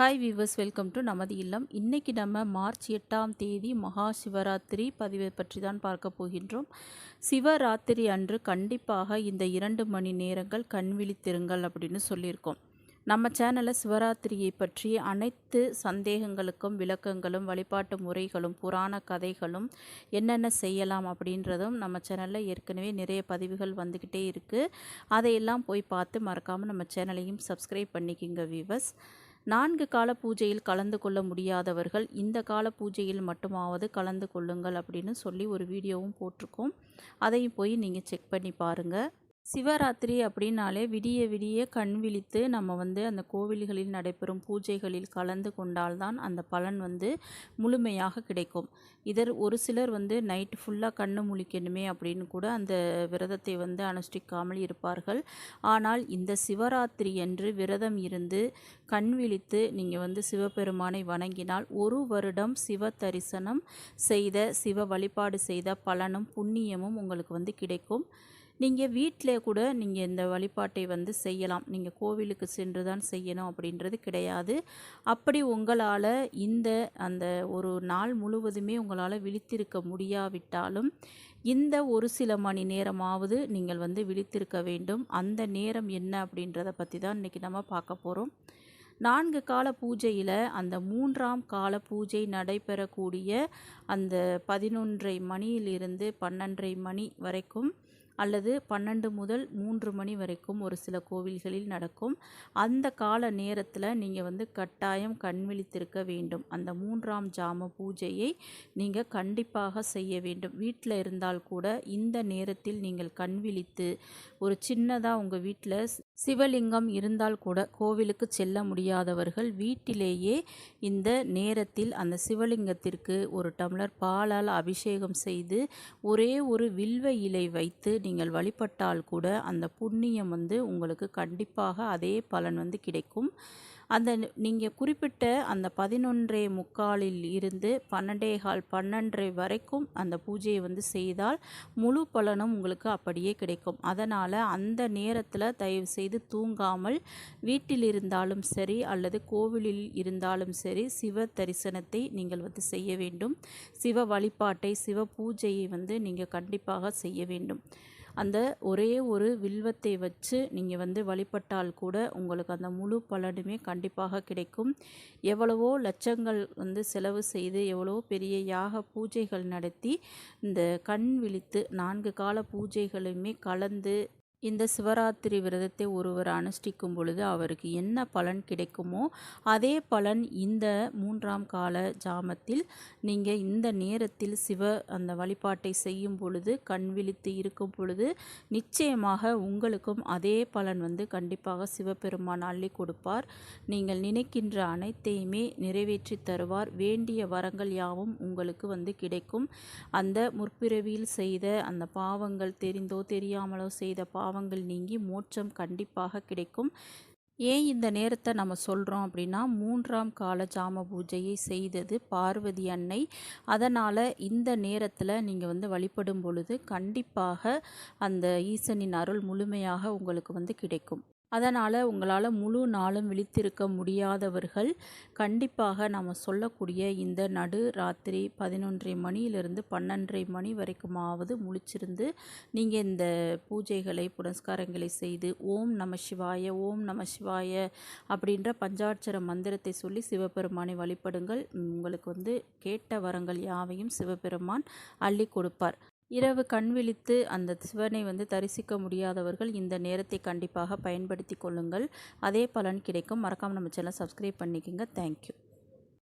Hi viewers welcome to நமது இல்லம். இன்றைக்கி நம்ம மார்ச் எட்டாம் தேதி மகா சிவராத்திரி பதிவை பற்றி தான் பார்க்க போகின்றோம். சிவராத்திரி அன்று கண்டிப்பாக இந்த இரண்டு மணி நேரங்கள் கண் விழித்திருங்கள் அப்படின்னு சொல்லியிருக்கோம். நம்ம சேனலில் சிவராத்திரியை பற்றி அனைத்து சந்தேகங்களுக்கும் விளக்கங்களும் வழிபாட்டு முறைகளும் புராண கதைகளும் என்னென்ன செய்யலாம் அப்படின்றதும் நம்ம சேனலில் ஏற்கனவே நிறைய பதிவுகள் வந்துக்கிட்டே இருக்குது அதையெல்லாம் போய் பார்த்து மறக்காமல் நம்ம சேனலையும் சப்ஸ்கிரைப் பண்ணிக்கிங்க வீவர்ஸ் நான்கு கால பூஜையில் கலந்து கொள்ள முடியாதவர்கள் இந்த கால பூஜையில் மட்டுமாவது கலந்து கொள்ளுங்கள் அப்படின்னு சொல்லி ஒரு வீடியோவும் போட்டிருக்கோம். அதையும் போய் நீங்கள் செக் பண்ணி பாருங்கள் சிவராத்திரி அப்படின்னாலே விடிய விடிய கண் விழித்து நம்ம வந்து அந்த கோவில்களில் நடைபெறும் பூஜைகளில் கலந்து கொண்டால்தான் அந்த பலன் வந்து முழுமையாக கிடைக்கும். இதர் ஒரு சிலர் வந்து நைட் ஃபுல்லாக கண்ணு முழிக்கணுமே அப்படின்னு கூட அந்த விரதத்தை வந்து அனுஷ்டிக்காமல் இருப்பார்கள். ஆனால் இந்த சிவராத்திரி என்று விரதம் இருந்து கண் விழித்து நீங்கள் வந்து சிவபெருமானை வணங்கினால் ஒரு வருடம் சிவ தரிசனம் செய்த சிவ வழிபாடு செய்த பலனும் புண்ணியமும் உங்களுக்கு வந்து கிடைக்கும். நீங்கள் வீட்டில் கூட நீங்கள் இந்த வழிபாட்டை வந்து செய்யலாம். நீங்கள் கோவிலுக்கு சென்று தான் செய்யணும் அப்படின்றது கிடையாது. அப்படி உங்களால் இந்த அந்த ஒரு நாள் முழுவதுமே உங்களால் விழித்திருக்க முடியாவிட்டாலும் இந்த ஒரு சில மணி நேரமாவது நீங்கள் வந்து விழித்திருக்க வேண்டும். அந்த நேரம் என்ன அப்படின்றத பற்றி தான் இன்றைக்கி நம்ம பார்க்க போகிறோம் நான்கு கால பூஜையில் அந்த மூன்றாம் கால பூஜை நடைபெறக்கூடிய அந்த பதினொன்றை மணியிலிருந்து பன்னெண்டரை மணி வரைக்கும் அல்லது பன்னெண்டு முதல் மூன்று மணி வரைக்கும் ஒரு சில கோவில்களில் நடக்கும். அந்த கால நேரத்தில் நீங்கள் வந்து கட்டாயம் கண் விழித்திருக்க வேண்டும். அந்த மூன்றாம் ஜாம பூஜையை நீங்கள் கண்டிப்பாக செய்ய வேண்டும். வீட்டில் இருந்தால் கூட இந்த நேரத்தில் நீங்கள் கண் விழித்து ஒரு சின்னதாக உங்கள் வீட்டில் சிவலிங்கம் இருந்தால் கூட கோவிலுக்கு செல்ல முடியாதவர்கள் வீட்டிலேயே இந்த நேரத்தில் அந்த சிவலிங்கத்திற்கு ஒரு டம்ளர் பாலால் அபிஷேகம் செய்து ஒரே ஒரு வில்வ இலை வைத்து நீங்கள் வழிபட்டால் கூட அந்த புண்ணியம் வந்து உங்களுக்கு கண்டிப்பாக அதே பலன் வந்து கிடைக்கும். அந்த நீங்கள் குறிப்பிட்ட அந்த பதினொன்றே முக்காலில் இருந்து பன்னெண்டே கால் பன்னெண்டரை வரைக்கும் அந்த பூஜையை வந்து செய்தால் முழு பலனும் உங்களுக்கு அப்படியே கிடைக்கும். அதனால் அந்த நேரத்தில் தயவு செய்து தூங்காமல் வீட்டில் இருந்தாலும் சரி அல்லது கோவிலில் இருந்தாலும் சரி சிவ தரிசனத்தை நீங்கள் வந்து செய்ய வேண்டும். சிவ வழிபாட்டை சிவ பூஜையை வந்து நீங்கள் கண்டிப்பாக செய்ய வேண்டும். அந்த ஒரே ஒரு வில்வத்தை வச்சு நீங்கள் வந்து வழிபட்டால் கூட உங்களுக்கு அந்த முழு பலனுமே கண்டிப்பாக கிடைக்கும். எவ்வளவோ லட்சங்கள் வந்து செலவு செய்து எவ்வளவோ பெரிய யாக பூஜைகள் நடத்தி இந்த கண் விழித்து நான்கு கால பூஜைகளுமே கலந்து இந்த சிவராத்திரி விரதத்தை ஒருவர் அனுஷ்டிக்கும் பொழுது அவருக்கு என்ன பலன் கிடைக்குமோ அதே பலன் இந்த மூன்றாம் கால ஜாமத்தில் நீங்கள் இந்த நேரத்தில் சிவ அந்த வழிபாட்டை செய்யும் பொழுது கண் விழித்து இருக்கும் பொழுது நிச்சயமாக உங்களுக்கும் அதே பலன் வந்து கண்டிப்பாக சிவபெருமான் அள்ளி கொடுப்பார். நீங்கள் நினைக்கின்ற அனைத்தையுமே நிறைவேற்றி தருவார். வேண்டிய வரங்கள் யாவும் உங்களுக்கு வந்து கிடைக்கும். அந்த முற்பிறவியில் செய்த அந்த பாவங்கள் தெரிந்தோ தெரியாமலோ செய்த பா பாவங்கள் நீங்கி மோட்சம் கண்டிப்பாக கிடைக்கும். ஏன் இந்த நேரத்தை நம்ம சொல்கிறோம் அப்படின்னா மூன்றாம் கால ஜாம பூஜையை செய்தது பார்வதி அன்னை. அதனால் இந்த நேரத்தில் நீங்கள் வந்து வழிபடும் பொழுது கண்டிப்பாக அந்த ஈசனின் அருள் முழுமையாக உங்களுக்கு வந்து கிடைக்கும். அதனால் உங்களால் முழு நாளும் விழித்திருக்க முடியாதவர்கள் கண்டிப்பாக நாம் சொல்லக்கூடிய இந்த நடு ராத்திரி பதினொன்றரை மணியிலிருந்து பன்னெண்டரை மணி வரைக்குமாவது முழிச்சிருந்து நீங்கள் இந்த பூஜைகளை புனஸ்காரங்களை செய்து ஓம் நம சிவாய ஓம் நம சிவாய அப்படின்ற பஞ்சாட்சர மந்திரத்தை சொல்லி சிவபெருமானை வழிபடுங்கள். உங்களுக்கு வந்து கேட்ட வரங்கள் யாவையும் சிவபெருமான் அள்ளி கொடுப்பார். இரவு கண் விழித்து அந்த சிவனை வந்து தரிசிக்க முடியாதவர்கள் இந்த நேரத்தை கண்டிப்பாக பயன்படுத்தி கொள்ளுங்கள். அதே பலன் கிடைக்கும். மறக்காமல் நம்ம சேனல் சப்ஸ்கிரைப் பண்ணிக்கோங்க. தேங்க்யூ